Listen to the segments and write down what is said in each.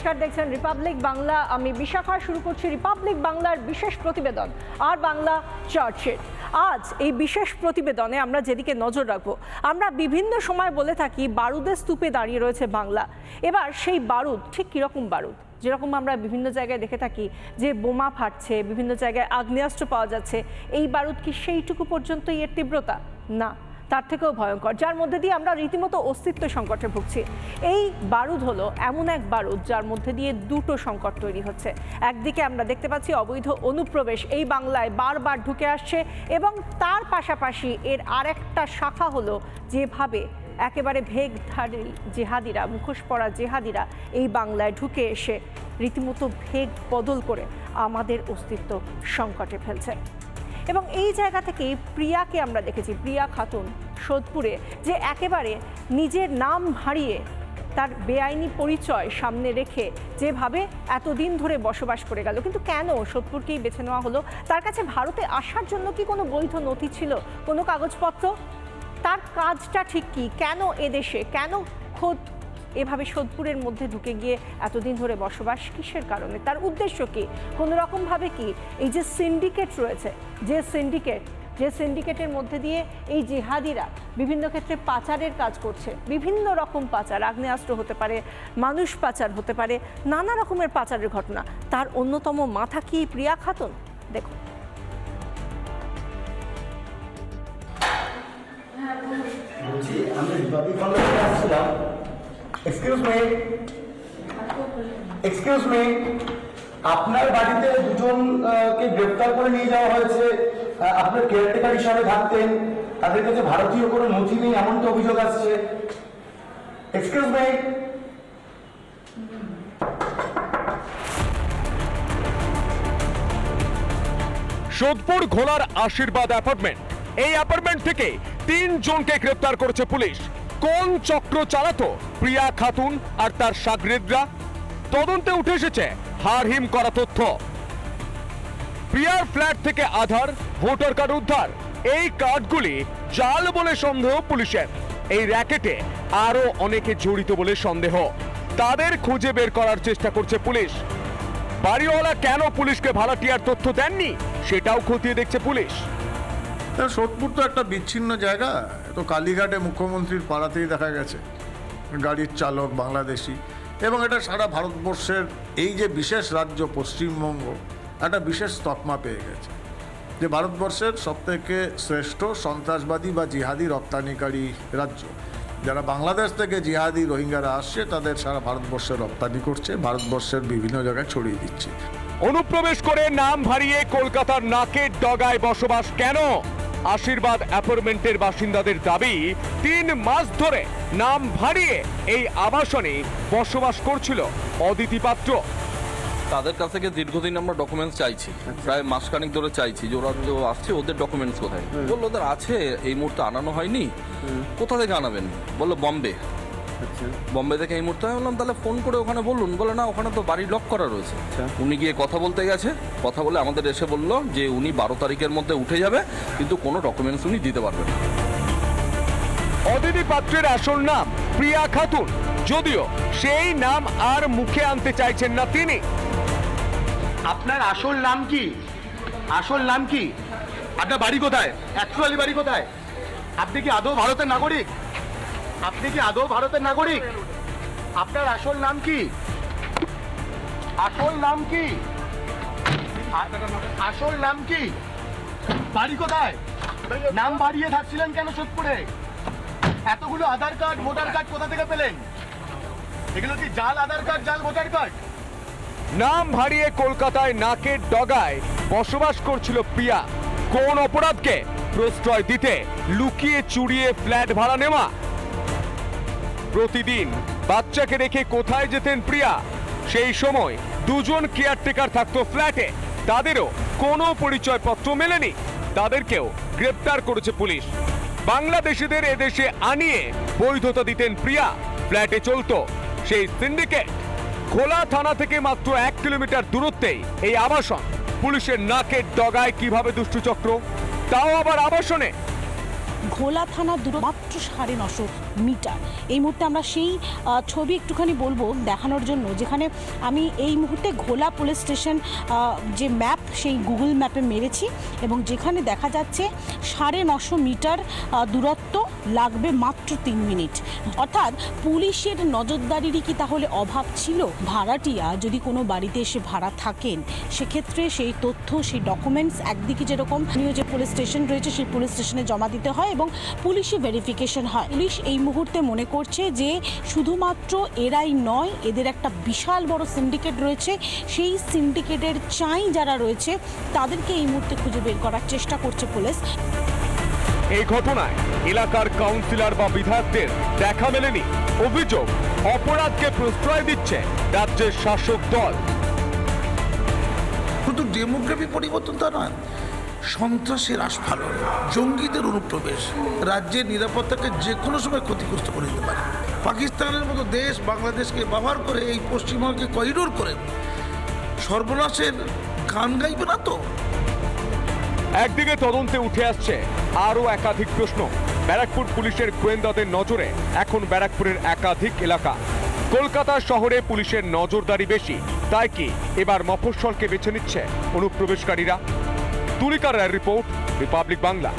নমস্কার, দেখছেন রিপাবলিক বাংলা আমি বিশাখা, শুরু করছি রিপাবলিক বাংলার বিশেষ প্রতিবেদন, আর বাংলা চার্জশিট আজ এই বিশেষ প্রতিবেদনে আমরা যেদিকে নজর রাখব, আমরা বিভিন্ন সময় বলে থাকি বারুদের স্তূপে দাঁড়িয়ে রয়েছে বাংলা। এবার সেই বারুদ, ঠিক কীরকম বারুদ? যেরকম আমরা বিভিন্ন জায়গায় দেখে থাকি যে বোমা ফাটছে, বিভিন্ন জায়গায় আগ্নেয়াস্ত্র পাওয়া যাচ্ছে, এই বারুদ কি সেইটুকু পর্যন্তই এর তীব্রতা? না। তার থেকেও ভয়ঙ্কর, যার মধ্যে দিয়ে আমরা রীতিমতো অস্তিত্ব সংকটে ভুগছি। এই বারুদ হলো এমন এক বারুদ যার মধ্যে দিয়ে দুটো সংকট তৈরি হচ্ছে। একদিকে আমরা দেখতে পাচ্ছি অবৈধ অনুপ্রবেশ, এই বাংলায় বারবার ঢুকে আসছে এবং তার পাশাপাশি এর আরেকটা শাখা হলো যেভাবে একেবারে ভেগধারী জেহাদিরা মুখোশ পরা জেহাদিরা এই বাংলায় ঢুকে এসে রীতিমতো ভেগ বদল করে আমাদের অস্তিত্ব সংকটে ফেলছে। এবং এই জায়গা থেকে প্রিয়াকে আমরা দেখেছি, প্রিয়া খাতুন সোদপুরে, যে একেবারে নিজের নাম হারিয়ে তার বেআইনি পরিচয় সামনে রেখে যেভাবে এতদিন ধরে বসবাস করে গেল। কিন্তু কেন সোদপুরকেই বেছে নেওয়া হলো? তার কাছে ভারতে আসার জন্য কি কোনো বৈধ নথি ছিল? কোনো কাগজপত্র? তার কাজটা ঠিক কি? কেন এদেশে কেন খোদ এভাবে সোদপুরের মধ্যে ঢুকে গিয়ে এতদিন ধরে বসবাস কিসের কারণে? তার উদ্দেশ্য কি? কোনো রকমভাবে কি এই যে সিন্ডিকেট রয়েছে, যে সিন্ডিকেট যে সিন্ডিকেটের মধ্যে দিয়ে এই জিহাদিরা বিভিন্ন ক্ষেত্রে পাচারের কাজ করছে, বিভিন্ন রকম পাচার, আগ্নেয়াস্ত্র হতে পারে, মানুষ পাচার হতে পারে, নানা রকমের পাচারের ঘটনা। তার অন্যতম মাথা কি প্রিয়া খাতুন? দেখুন। আমি এক্সকিউজ মি এক্সকিউজ মি আপনার বাড়িতে দুজন আহ, কে গ্রেফতার করে নিয়ে যাওয়া হয়েছে আপনার কেয়ারটেকার হিসাবে থাকতেন তাদের কাছে ভারতীয় কোনো নথি নেই এমন তো অভিযোগ আসছে। এক্সকিউজ মি সোদপুর ঘোলার আশীর্বাদ অ্যাপার্টমেন্ট। এই অ্যাপার্টমেন্ট থেকে তিন জনকে গ্রেপ্তার করেছে পুলিশ। কোন চক্র চালাতো? প্রিয়া খাতুন আর তার সাগরেদরা? তদন্তে উঠে এসেছে, হারহিম করা তথ্য। প্রিয়ার ফ্ল্যাট থেকে আধার, ভোটার কার্ড উদ্ধার। এই কার্ডগুলি জাল বলে সন্দেহ পুলিশের। এই র্যাকেটে আরও অনেকে জড়িত বলে সন্দেহ। তাদের খুঁজে বের করার চেষ্টা করছে পুলিশ। বাড়িওয়ালা কেন পুলিশকে ভাড়াটিয়ার তথ্য দেননি? সেটাও খতিয়ে দেখছে পুলিশ। সোদপুর তো একটা বিচ্ছিন্ন জায়গা। তো কালীঘাটে মুখ্যমন্ত্রীর পাড়াতেই দেখা গেছে। গাড়ির চালক, বাংলাদেশি এবং এটা সারা ভারতবর্ষের এই যে বিশেষ রাজ্য, পশ্চিমবঙ্গ, একটা বিশেষ তকমা পেয়ে গেছে। যে ভারতবর্ষের সবথেকে শ্রেষ্ঠ সন্ত্রাসবাদী বা জিহাদি রপ্তানিকারী রাজ্য। যারা বাংলাদেশ থেকে জিহাদি রোহিঙ্গারা আসছে, তাদের সারা ভারতবর্ষে রপ্তানি করছে, ভারতবর্ষের বিভিন্ন জায়গায় ছড়িয়ে দিচ্ছে। অনুপ্রবেশ করে নাম ভারিয়ে কলকাতার নাকের ডগায় বসবাস কেন? আশীর্বাদ অ্যাপার্টমেন্টের বাসিন্দাদের দাবি তিন মাস ধরে নাম ভারিয়ে এই আবাসনে বসবাস করছিল অদিতি পাত্র। তাদের কাছ থেকে দীর্ঘদিন আমরা ডকুমেন্টস চাইছি প্রায় মাসখানেক ধরে চাইছি যে ওরা যে আসছে ওদের ডকুমেন্টস কোথায়? বলল ওদের আছে এই মুহূর্তে আনানো হয়নি। কোথা থেকে আনাবেন? বলল বম্বে। বম্বে থেকে এই মুহূর্তে? আমি বললাম তাহলে ফোন করে ওখানে বলুন। বলে না ওখানে তো বাড়ি লক করা রয়েছে। উনি গিয়ে কথা বলতে গেছে। কথা বলে আমাদের এসে বলল যে উনি বারো তারিখের মধ্যে উঠে যাবে কিন্তু কোনো ডকুমেন্টস উনি দিতে পারবেন না। অদিতি পাত্রের আসল নাম প্রিয়া খাতুন। যদিও সেই নাম আর মুখে আনতে চাইছেন না তিনি। আপনার আসল নাম কি? আসল নাম কি? আপনার বাড়ি কোথায়? অ্যাকচুয়ালি বাড়ি কোথায়? আপনি কি আদৌ ভারতের নাগরিক? আপনি কি আদৌ ভারতের নাগরিক? আপনার আসল নাম কি? আসল নাম কি? আসল নাম কি? বাড়ি কোথায়? নাম বাড়িয়ে থাকছিলেন কেন সোদপুরে? এতগুলো আধার কার্ড, ভোটার কার্ড কোথা থেকে পেলেন? এগুলো কি জাল, আধার কার্ড, জাল, ভোটার কার্ড? নাম ভারিয়ে কলকাতায় নাকের ডগায় বসবাস করছিল প্রিয়া কোন অপরাধকে প্রশ্রয় দিতে, লুকিয়ে চুরিয়ে ফ্ল্যাট ভাড়া নেওয়া প্রতিদিন বাচ্চাকে রেখে কোথায় যেতেন প্রিয়া? সেই সময় দুজন কেয়ারটেকার থাকতো ফ্ল্যাটে। তাদেরও কোনো পরিচয়পত্র মেলেনি। তাদেরকেও গ্রেপ্তার করেছে পুলিশ। বাংলাদেশিদের এদেশে আনিয়ে বৈধতা দিতেন প্রিয়া। ফ্ল্যাটে চলতো সেই সিন্ডিকেট। খোলা থানা থেকে মাত্র এক কিলোমিটার দূরত্বেই এই আবাসন। পুলিশের নাকের ডগায় কীভাবে দুষ্টচক্র তাও আবার আবাসনে ঘোলা থানার দূর মাত্র সাড়ে নশো মিটার। এই মুহূর্তে আমরা সেই ছবি একটুখানি বলব দেখানোর জন্য, যেখানে আমি এই মুহূর্তে ঘোলা পুলিশ স্টেশন যে ম্যাপ, সেই গুগল ম্যাপে মেরেছি এবং যেখানে দেখা যাচ্ছে সাড়ে নশো মিটার দূরত্ব লাগবে মাত্র তিন মিনিট। অর্থাৎ পুলিশের নজরদারিরই কি তাহলে অভাব ছিল? ভাড়াটিয়া যদি কোনো বাড়িতে এসে ভাড়া থাকেন, সেক্ষেত্রে সেই তথ্য, সেই ডকুমেন্টস একদিকে যেরকম যে পুলিশ স্টেশন রয়েছে, সেই পুলিশ স্টেশনে জমা দিতে হয় এবং পুলিশি ভেরিফিকেশন হয়। পুলিশ এই মুহূর্তে মনে করছে যে শুধুমাত্র এরাই নয়, এদের একটা বিশাল বড় সিন্ডিকেট রয়েছে। সেই সিন্ডিকেটের চাই যারা রয়েছে, তাদেরকে এই মুহূর্তে খুঁজে বের করার চেষ্টা করছে পুলিশ। এই ঘটনায় এলাকার কাউন্সিলর বা বিধায়কদের দেখা মেলেনি। অভিযোগ, অপরাধকে প্রশ্রয় দিচ্ছে রাজ্যের শাসক দল। শুধু ডেমোগ্রাফি পরিবর্তন তা নয়, সন্ত্রাসের আস্ফালন, জঙ্গিদের অনুপ্রবেশ, রাজ্যের নিরাপত্তাকে যে কোনো সময় ক্ষতিগ্রস্ত করে দিতে পারে। পাকিস্তানের মতো দেশ বাংলাদেশকে ব্যবহার করে এই পশ্চিমবঙ্গকে করিডোর করে, সর্বনাশের গান গাইবে না তো? একদিকে তদন্তে উঠে আসছে আরও একাধিক প্রশ্ন। ব্যারাকপুর পুলিশের গোয়েন্দাদের নজরে এখন ব্যারাকপুরের একাধিক এলাকা। কলকাতা শহরে পুলিশের নজরদারি বেশি, তাই কি এবার মফস্বলকে বেছে নিচ্ছে অনুপ্রবেশকারীরা? তুলিকার রিপোর্ট, রিপাবলিক বাংলা।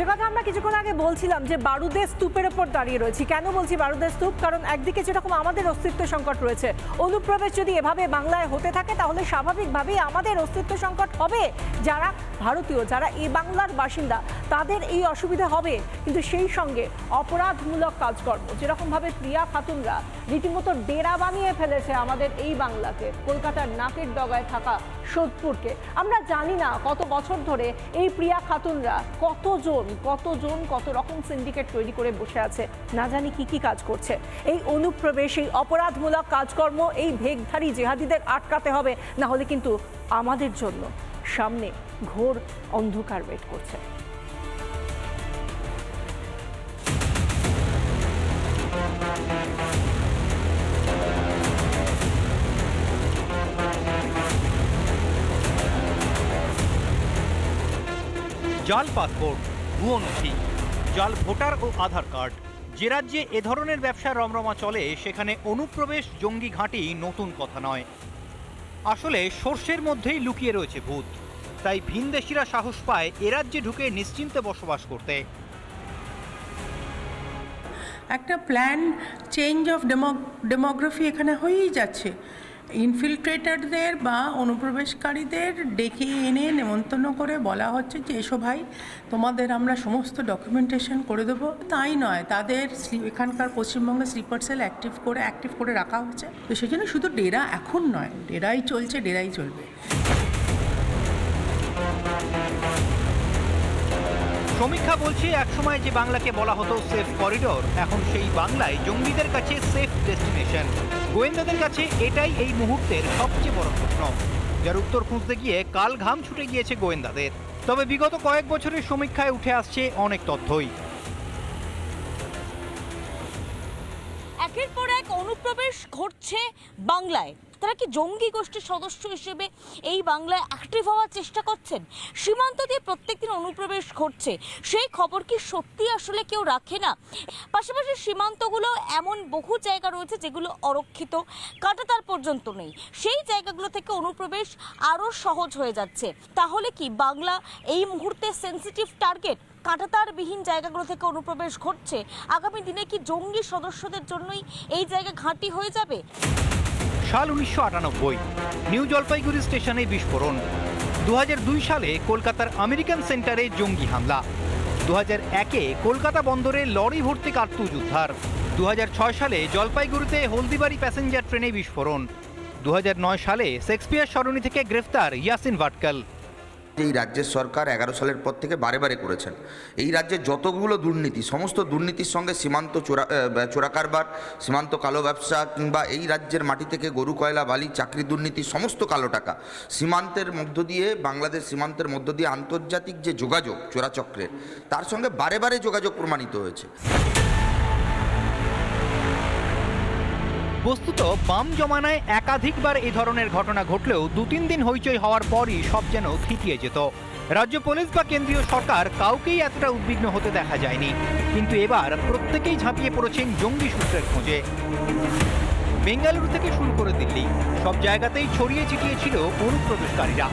যে কথা আমরা কিছুক্ষণ আগে বলছিলাম যে বারুদের স্তূপের ওপর দাঁড়িয়ে রয়েছি। কেন বলছি বারুদের স্তূপ? কারণ একদিকে যেরকম আমাদের অস্তিত্ব সংকট রয়েছে, অনুপ্রবেশ যদি এভাবে বাংলায় হতে থাকে, তাহলে স্বাভাবিকভাবেই আমাদের অস্তিত্ব সংকট হবে। যারা ভারতীয়, যারা এই বাংলার বাসিন্দা, তাদের এই অসুবিধা হবে। কিন্তু সেই সঙ্গে অপরাধমূলক কাজকর্ম, যেরকমভাবে প্রিয়া খাতুনরা রীতিমতো ডেরা বানিয়ে ফেলেছে আমাদের এই বাংলাকে, কলকাতার নাকের ডগায় থাকা সোদপুরকে। আমরা জানি না কত বছর ধরে এই প্রিয়া খাতুনরা কতজন কতজন, কত রকম সিন্ডিকেট তৈরি করে বসে আছে, না জানি কি কি কাজ করছে। এই অনুপ্রবেশ, এই অপরাধমূলক কাজকর্ম, এই ভেগধারী জেহাদিদের আটকাতে হবে, না হলে কিন্তু আমাদের জন্য সামনে ঘোর অন্ধকার ওয়েট করছে। জাল পাসপোর্ট, ভুয়ো নথি, জাল ভোটার ও আধার কার্ড। যে রাজ্যে এ ধরনের ব্যবসা রমরমা চলে, সেখানে অনুপ্রবেশ জঙ্গি ঘাঁটি নতুন কথা নয়। আসলে সর্ষের মধ্যেই লুকিয়ে রয়েছে ভূত। তাই ভিনদেশিরা সাহস পায় এ রাজ্যে ঢুকে নিশ্চিন্তে বসবাস করতে। একটা প্ল্যান চেঞ্জ অফ ডেমোগ্রাফি এখানে হয়েই যাচ্ছে। ইনফিল্ট্রেটারদের বা অনুপ্রবেশকারীদের ডেকে এনে নেমন্তন্ন করে বলা হচ্ছে যে, এসো ভাই, তোমাদের আমরা সমস্ত ডকুমেন্টেশন করে দেবো। তাই নয়, তাদের এখানকার পশ্চিমবঙ্গে স্লিপার সেল অ্যাক্টিভ করে অ্যাক্টিভ করে রাখা হচ্ছে। তো সেই জন্য শুধু ডেরা এখন নয়, ডেরাই চলছে, ডেরাই চলবে। সমীক্ষা বলছে, একসময় যে বাংলাকে বলা হতো সেফ করিডোর এখন সেই বাংলায় জঙ্গিদের কাছে সেফ ডেস্টিনেশন গোয়েন্দাদের কাছে এটাই এই মুহূর্তের সবচেয়ে বড় প্রশ্ন, যার উত্তর খুঁজতে গিয়ে কাল ঘাম ছুটে গিয়েছে গোয়েন্দাদের। তবে বিগত কয়েক বছরের সমীক্ষায় উঠে আসছে অনেক তথ্যই। একের পর এক অনুপ্রবেশ ঘটছে বাংলায়। তারা কি জঙ্গি গোষ্ঠীর সদস্য হিসেবে এই বাংলায় অ্যাক্টিভ হওয়ার চেষ্টা করছেন? সীমান্ত দিয়ে প্রত্যেক দিন অনুপ্রবেশ ঘটছে। সেই খবর কি সত্যি আসলে কেউ রাখে না? পাশাপাশি সীমান্তগুলো এমন বহু জায়গা রয়েছে যেগুলো অরক্ষিত, কাটাতার পর্যন্ত নেই। সেই জায়গাগুলো থেকে অনুপ্রবেশ আরও সহজ হয়ে যাচ্ছে। তাহলে কি বাংলা এই মুহূর্তে সেন্সিটিভ টার্গেট কাঁটাতারবিহীন জায়গাগুলো থেকে অনুপ্রবেশ ঘটছে। আগামী দিনে কি জঙ্গি সদস্যদের জন্যই এই জায়গা ঘাঁটি হয়ে যাবে? সাল উনিশশো আটানব্বই, নিউ জলপাইগুড়ি স্টেশনে বিস্ফোরণ। দু দুই সালে কলকাতার আমেরিকান সেন্টারে জঙ্গি হামলা। দু হাজার একে কলকাতা বন্দরে লরি ভর্তি কার্তুজ উদ্ধার। দু হাজার ছয় সালে জলপাইগুড়িতে হলদিবাড়ি প্যাসেঞ্জার ট্রেনে বিস্ফোরণ। দু হাজার নয় সালে শেক্সপিয়ার সরণি থেকে গ্রেফতার ইয়াসিন ভাটকাল। এই রাজ্যের সরকার এগারো সালের পর থেকে বারে বারে করেছেন। এই রাজ্যে যতগুলো দুর্নীতি, সমস্ত দুর্নীতির সঙ্গে সীমান্ত চোরা চোরাকারবার সীমান্ত কালো ব্যবসা কিংবা এই রাজ্যের মাটি থেকে গরু, কয়লা, বালি, চাকরি, দুর্নীতি, সমস্ত কালো টাকা সীমান্তের মধ্য দিয়ে, বাংলাদেশ সীমান্তের মধ্য দিয়ে আন্তর্জাতিক যে যোগাযোগ, চোরাচক্রের, তার সঙ্গে বারে বারে যোগাযোগ প্রমাণিত হয়েছে। বস্তুত, বাম জমানায় একাধিকবার এই ধরনের ঘটনা ঘটলেও দু তিন দিন হইচই হওয়ার পরই সব যেন থিতিয়ে যেত। রাজ্য পুলিশ বা কেন্দ্রীয় সরকার কাউকেই এতটা উদ্বিগ্ন হতে দেখা যায়নি। কিন্তু এবার প্রত্যেকেই ঝাঁপিয়ে পড়েছেন জঙ্গি সূত্রের খোঁজে। বেঙ্গালুরু থেকে শুরু করে দিল্লি, সব জায়গাতেই ছড়িয়ে ছিটিয়ে ছিল অনুপ্রবেশকারীরা।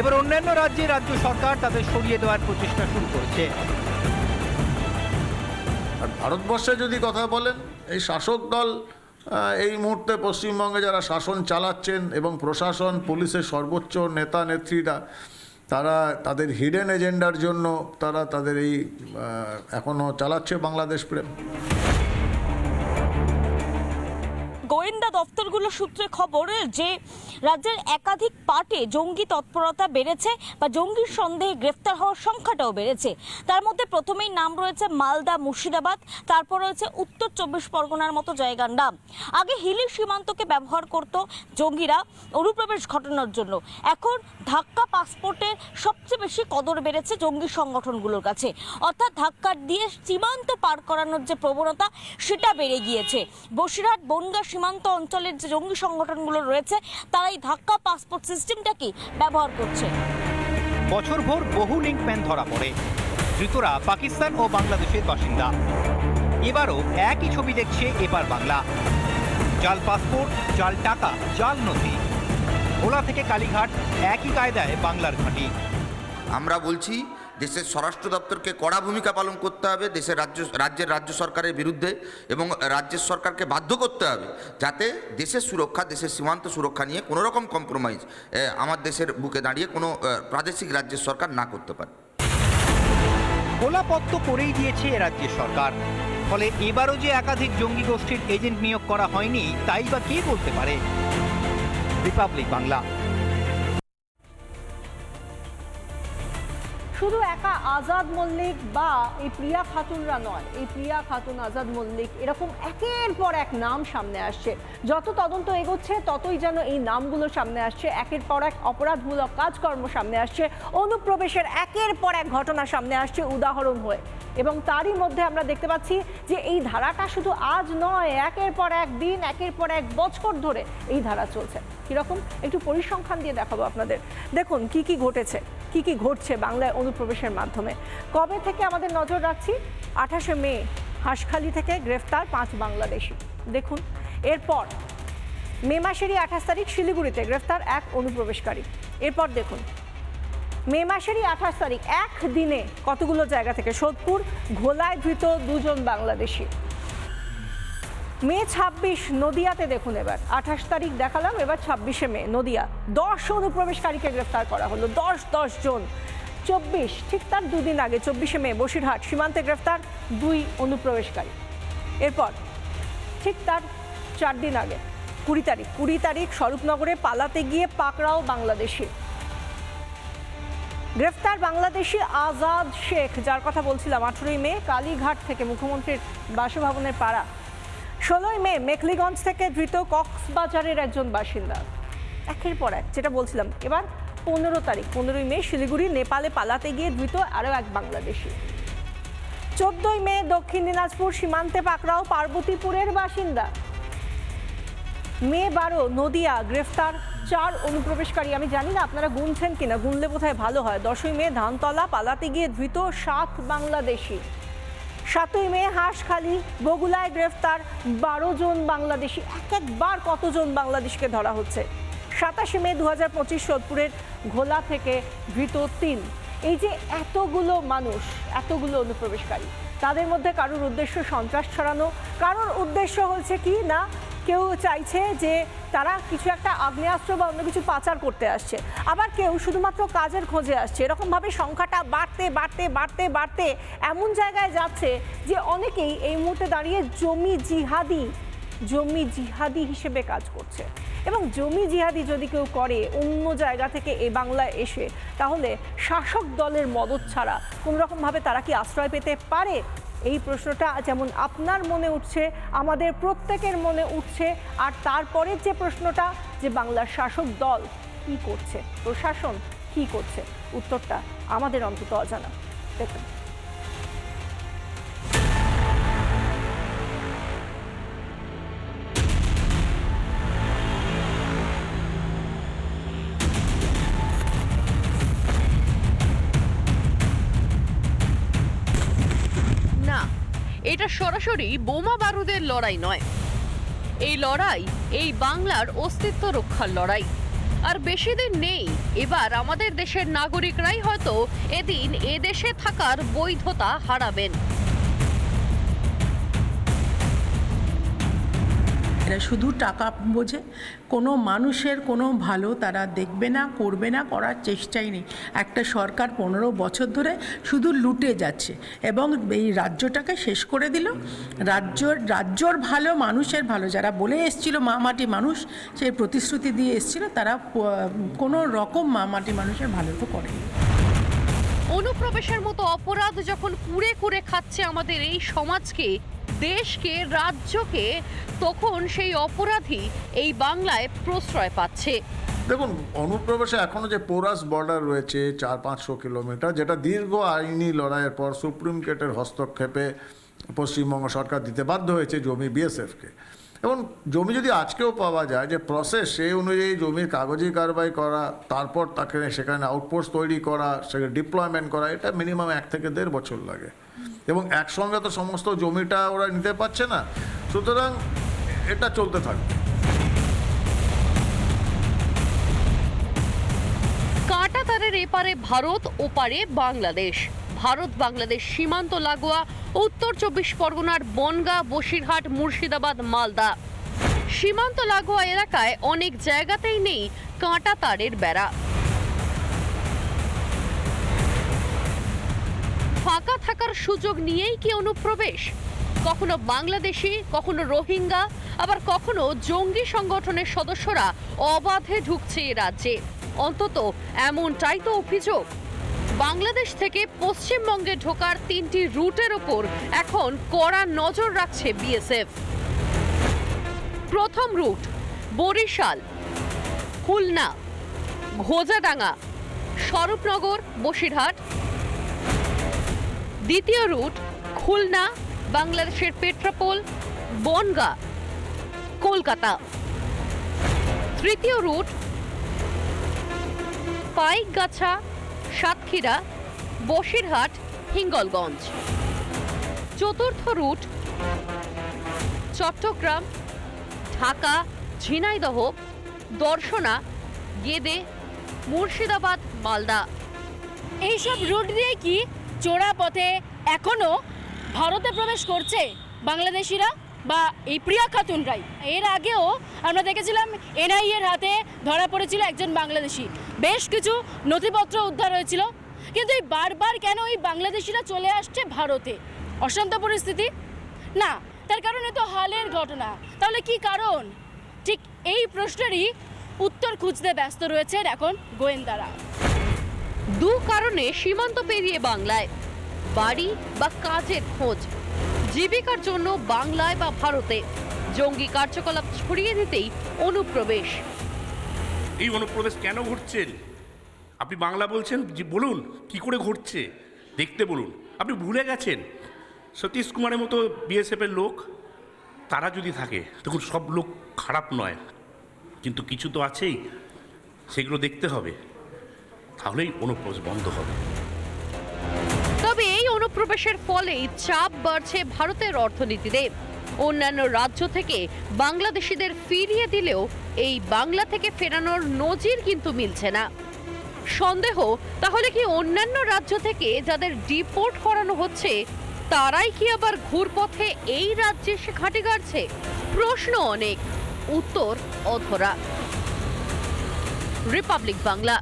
এবার অন্যান্য রাজ্যে রাজ্য সরকার তাদের সরিয়ে দেওয়ার প্রচেষ্টা শুরু করেছে। আর ভারতবর্ষে যদি কথা বলেন, এই শাসক দল এই মুহূর্তে পশ্চিমবঙ্গে যারা শাসন চালাচ্ছেন এবং প্রশাসন, পুলিশের সর্বোচ্চ নেতা, নেত্রীরা, তারা তাদের হিডেন এজেন্ডার জন্য তারা তাদের এই এখনও এখনও চালাচ্ছে বাংলাদেশ প্রেম। গোয়েন্দা দপ্তরগুলো সূত্রে খবর যে রাজ্যের একাধিক পার্টে জঙ্গি তৎপরতা বেড়েছে বা জঙ্গির সন্দেহে গ্রেফতার হওয়ার সংখ্যাটাও বেড়েছে। তার মধ্যে প্রথমেই নাম রয়েছে মালদা, মুর্শিদাবাদ, তারপর রয়েছে উত্তর চব্বিশ পরগনার মতো জায়গার নাম। আগে হিলি সীমান্তকে ব্যবহার করত জঙ্গিরা অনুপ্রবেশ ঘটানোর জন্য। এখন ধাক্কা পাসপোর্টের সবচেয়ে বেশি কদর বেড়েছে জঙ্গি সংগঠনগুলোর কাছে। অর্থাৎ ধাক্কা দিয়ে সীমান্ত পার করানোর যে প্রবণতা, সেটা বেড়ে গিয়েছে। বসিরহাট, বনগা সীমান্ত অঞ্চলের যে জঙ্গি সংগঠনগুলো রয়েছে, তারা এই ধাক্কা পাসপোর্ট সিস্টেমটাকে ব্যবহার করছে? বছরভর বহু লিঙ্কম্যান ধরা পড়ে। ধৃতরা পাকিস্তান ও বাংলাদেশের বাসিন্দা। এবারও একই ছবি দেখছে এবার বাংলা। জাল পাসপোর্ট জাল টাকা জাল নথি। ভোলা থেকে কালীঘাট একই কায়দায় বাংলার ঘাঁটি। আমরা বলছি দেশের স্বরাষ্ট্র দপ্তরকে কড়া ভূমিকা পালন করতে হবে, দেশের রাজ্য, রাজ্যের রাজ্য সরকারের বিরুদ্ধে এবং রাজ্যের সরকারকে বাধ্য করতে হবে যাতে দেশের সুরক্ষা, দেশের সীমান্ত সুরক্ষা নিয়ে কোনো রকম কম্প্রোমাইজ আমার দেশের বুকে দাঁড়িয়ে কোনো প্রাদেশিক রাজ্যের সরকার না করতে পারে। খোলা পথ তো করেই দিয়েছে রাজ্যের সরকার। ফলে এবারও যে একাধিক জঙ্গি গোষ্ঠীর এজেন্ট নিয়োগ করা হয়নি, তাই বা কে বলতে পারে? রিপাবলিক বাংলা। শুধু একা আজাদ মল্লিক বা এই প্রিয়া খাতুনরা নয়, এই প্রিয়া খাতুন, আজাদ মল্লিক, এরকম একের পর এক নাম সামনে আসছে। যত তদন্ত এগোচ্ছে, ততই যেন এই নামগুলো সামনে আসছে। একের পর এক অপরাধমূলক কাজকর্ম সামনে আসছে। অনুপ্রবেশের একের পর এক ঘটনা সামনে আসছে উদাহরণ হয়ে। এবং তারই মধ্যে আমরা দেখতে পাচ্ছি যে এই ধারাটা শুধু আজ নয়, একের পর এক দিন, একের পর এক বছর ধরে এই ধারা চলছে। কীরকম? একটু পরিসংখ্যান দিয়ে দেখাবো আপনাদের। দেখুন, কি কি ঘটেছে, কি কি ঘটছে বাংলায় অনুপ্রবেশের মাধ্যমে। কবে থেকে আমাদের নজর রাখছি? আঠাশে মে, হাঁসখালি থেকে গ্রেফতার পাঁচ বাংলাদেশি। দেখুন, এরপর মে মাসেরই আঠাশ তারিখ শিলিগুড়িতে গ্রেফতার এক অনুপ্রবেশকারী। এরপর দেখুন, মে মাসেরই আঠাশ তারিখ এক দিনে কতগুলো জায়গা থেকে? সোদপুর, ঘোলায় ধৃত দুজন বাংলাদেশি। মে ছাব্বিশ, নদিয়াতে দেখুন এবার। আঠাশ তারিখ দেখালাম, এবার ছাব্বিশে মে, নদিয়া। দশ অনুপ্রবেশকারীকে গ্রেফতার করা হলো। দশ দশ জন। চব্বিশ, ঠিক তার দুদিন আগে, চব্বিশে মে, বসিরহাট, সীমান্তে গ্রেফতার দুই অনুপ্রবেশকারী। এরপর, ঠিক তার চার দিন আগে, কুড়ি তারিখ কুড়ি তারিখ স্বরূপনগরে পালাতে গিয়ে পাকড়াও বাংলাদেশি। গ্রেফতার বাংলাদেশি আজাদ শেখ, যার কথা বলছিলাম আঠেরোই মে, কালীঘাট থেকে মুখ্যমন্ত্রীর বাসভবনের পাড়া। ষোলোই মে, মেখলিগঞ্জ থেকে ধৃত কক্সবাজারের একজন বাসিন্দা। একের পর এক, যেটা বলছিলাম। এবার পনেরো তারিখ, পনেরোই মে শিলিগুড়ি, নেপালে পালাতে গিয়ে ধৃত আরও এক বাংলাদেশি। চোদ্দই মে দক্ষিণ দিনাজপুর, সীমান্তে পাকড়াও পার্বতীপুরের বাসিন্দা। মে বারো, নদিয়া, গ্রেফতার। চার অনুপ্রবেশকারী, আমি জানি না আপনারা গুনছেন কিনা, গুনলে বোধহয় ভালো হয়। দশই মে ধানতলা পালাতে গিয়ে ধৃত সাত বাংলাদেশি। সাতই মে হাঁসখালি, বগুলায় গ্রেফতার। বারো জন বাংলাদেশি, এক একবার কতজন বাংলাদেশকে ধরা হচ্ছে? সাতাশে মে দু হাজার পঁচিশ সোদপুরের ঘোলা থেকে ধৃত তিন। এই যে এতগুলো মানুষ, এতগুলো অনুপ্রবেশকারী, তাদের মধ্যে কারোর উদ্দেশ্য সন্ত্রাস ছড়ানো, কারোর উদ্দেশ্য হচ্ছে কি না, কেউ চাইছে যে তারা কিছু একটা আগ্নেয়াস্ত্র বা অন্য কিছু পাচার করতে আসছে। আবার কেউ শুধুমাত্র কাজের খোঁজে আসছে। এরকমভাবে সংখ্যাটা বাড়তে বাড়তে বাড়তে বাড়তে এমন জায়গায় যাচ্ছে যে অনেকেই এই মুহূর্তে দাঁড়িয়ে জমি জিহাদি জমি জিহাদি হিসেবে কাজ করছে। এবং জমি জিহাদি যদি কেউ করে অন্য জায়গা থেকে এ বাংলায় এসে, তাহলে শাসক দলের মদত ছাড়া কোনোরকমভাবে তারা কি আশ্রয় পেতে পারে? এই প্রশ্নটা যেমন আপনার মনে উঠছে, আমাদের প্রত্যেকের মনে উঠছে, আর তারপরের যে প্রশ্নটা, যে বাংলার শাসক দল কি করছে, প্রশাসন কি করছে, উত্তরটা আমাদের অন্তত অজানা। দেখুন। এটা সরাসরি বোমা বারুদের লড়াই নয়। এই লড়াই, এই বাংলার অস্তিত্ব রক্ষার লড়াই। আর বেশি দিন নেই, এবার আমাদের দেশের নাগরিকরাই হয়তো এদিন এদেশে থাকার বৈধতা হারাবেন। এরা শুধু টাকা বোঝে। কোনো মানুষের কোনো ভালো তারা দেখবে না, করবে না, করার চেষ্টাই নেই। একটা সরকার পনেরো বছর ধরে শুধু লুটে যাচ্ছে এবং এই রাজ্যটাকে শেষ করে দিল। রাজ্যর রাজ্যর ভালো মানুষের ভালো। যারা বলে এসছিল মা মাটি মানুষ সেই প্রতিশ্রুতি দিয়ে এসছিল, তারা কোনো রকম মা মাটি মানুষের ভালো তো করেনি। অনুপ্রবেশের মতো অপরাধ যখন কুড়ে কুড়ে খাচ্ছে আমাদের এই সমাজকে দেশকে, রাজ্যকে, তখন সেই অপরাধী এই বাংলায় প্রশ্রয় পাচ্ছে। দেখুন, অনুপ্রবেশে এখনও যে পোরাস বর্ডার রয়েছে চার পাঁচশো কিলোমিটার, যেটা দীর্ঘ আইনি লড়াইয়ের পর সুপ্রিম কোর্টের হস্তক্ষেপে পশ্চিমবঙ্গ সরকার দিতে বাধ্য হয়েছে জমি বিএসএফকে। এবং জমি যদি আজকেও পাওয়া যায়, যে প্রসেস সেই অনুযায়ী জমির কাগজি কারবাই করা, তারপর তাকে সেখানে আউটপোস্ট তৈরি করা, সেখানে ডিপ্লয়মেন্ট করা, এটা মিনিমাম এক থেকে দেড় বছর লাগে। এবং একসঙ্গে তো সমস্ত জমিটা ওরা নিতে পারছে না। সুতরাং এটা চলতে থাকবে কাঁটা তারের এপারে ভারত, ওপারে বাংলাদেশ। ভারত, বাংলাদেশ সীমান্ত লাগোয়া উত্তর চব্বিশ পরগনার বনগাঁ, বসিরহাট, মুর্শিদাবাদ, মালদা। সীমান্ত লাগোয়া এলাকায় অনেক জায়গাতেই নেই কাঁটা তারের বেড়া। থাকার সুযোগ নিয়েই কি অনুপ্রবেশ? কখনো বাংলাদেশি, কখনো রোহিঙ্গা, আবার কখনো জঙ্গি সংগঠনের সদস্যরা অবাধে ঢুকছে এ রাজ্যে। অন্তত এমনটাই তো অভিযোগ। বাংলাদেশ থেকে পশ্চিমবঙ্গে ঢোকার তিনটি রুটের ওপর এখন কড়া নজর রাখছে বিএসএফ। প্রথম রুট, বরিশাল, খুলনা, ঘোজাডাঙ্গা, স্বরূপনগর, বসিরহাট দ্বিতীয় রুট খুলনা, বাংলাদেশের পেট্রাপোল, বনগা, কলকাতা। তৃতীয় রুট পাইকগাছা, সাতক্ষীরা, বসিরহাট, হিঙ্গলগঞ্জ। চতুর্থ রুট চট্টগ্রাম, ঢাকা, ঝিনাইদহ, দর্শনা, গেদে, মুর্শিদাবাদ, মালদা। এইসব রুট দিয়ে কি চোরা পথে এখনও ভারতে প্রবেশ করছে বাংলাদেশিরা বা এই প্রিয়া খাতুনরাই। এর আগেও আমরা দেখেছিলাম এনআইএ এর হাতে ধরা পড়েছিল একজন বাংলাদেশি। বেশ কিছু নথিপত্র উদ্ধার হয়েছিল। কিন্তু এই বারবার কেন এই বাংলাদেশিরা চলে আসছে ভারতে? অশান্ত পরিস্থিতি? না, তার কারণে তো হালের ঘটনা। তাহলে কি কারণ? ঠিক এই প্রশ্নেরই উত্তর খুঁজতে ব্যস্ত রয়েছেন এখন গোয়েন্দারা। দু কারণে সীমান্ত পেরিয়ে বাংলায়। বাড়ি বা কাজের খোঁজ, জীবিকার জন্য বাংলায় বা ভারতে। জঙ্গি কার্যকলাপ ছড়িয়ে দিতেই অনুপ্রবেশ। এই অনুপ্রবেশ কেন ঘটছেন আপনি বাংলা বলছেন বলুন, কি করে ঘটছে? দেখতে বলুন। আপনি ভুলে গেছেন? সতীশ কুমারের মতো বিএসএফের লোক, তারা যদি থাকে তখন সব লোক খারাপ নয়। কিন্তু কিছু তো আছেই, সেগুলো দেখতে হবে। তাহলেই অনুপ্রবেশ বন্ধ হবে। তবে এই অনুপ্রবেশের ফলেই চাপ বাড়ছে ভারতের অর্থনীতিতে। অন্যান্য রাজ্য থেকে বাংলাদেশিদের ফিরিয়ে দিলেও এই বাংলা থেকে ফেরানোর নজির কিন্তু মিলছে না। সন্দেহ, তাহলে কি অন্যান্য রাজ্য থেকে যাদের ডিপোর্ট করানো হচ্ছে, তারাই কি আবার ঘুরপথে এই রাজ্যে এসে ঘাঁটি গাড়ছে? প্রশ্ন অনেক, উত্তর অধরা। রিপাবলিক বাংলা।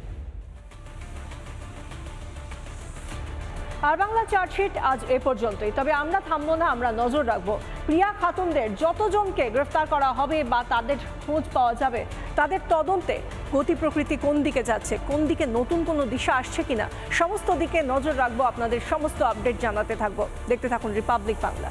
আর বাংলা চার্জশিট আজ এ পর্যন্তই। তবে আমরা থামবো না, আমরা নজর রাখব। প্রিয়া খাতুনদের যতজনকে গ্রেফতার করা হবে বা তাদের খোঁজ পাওয়া যাবে, তাদের তদন্তে গতি প্রকৃতি কোন দিকে যাচ্ছে, কোন দিকে নতুন কোনো দিশা আসছে কিনা, সমস্ত দিকে নজর রাখব, আপনাদের সমস্ত আপডেট জানাতে থাকব। দেখতে থাকুন রিপাবলিক বাংলা।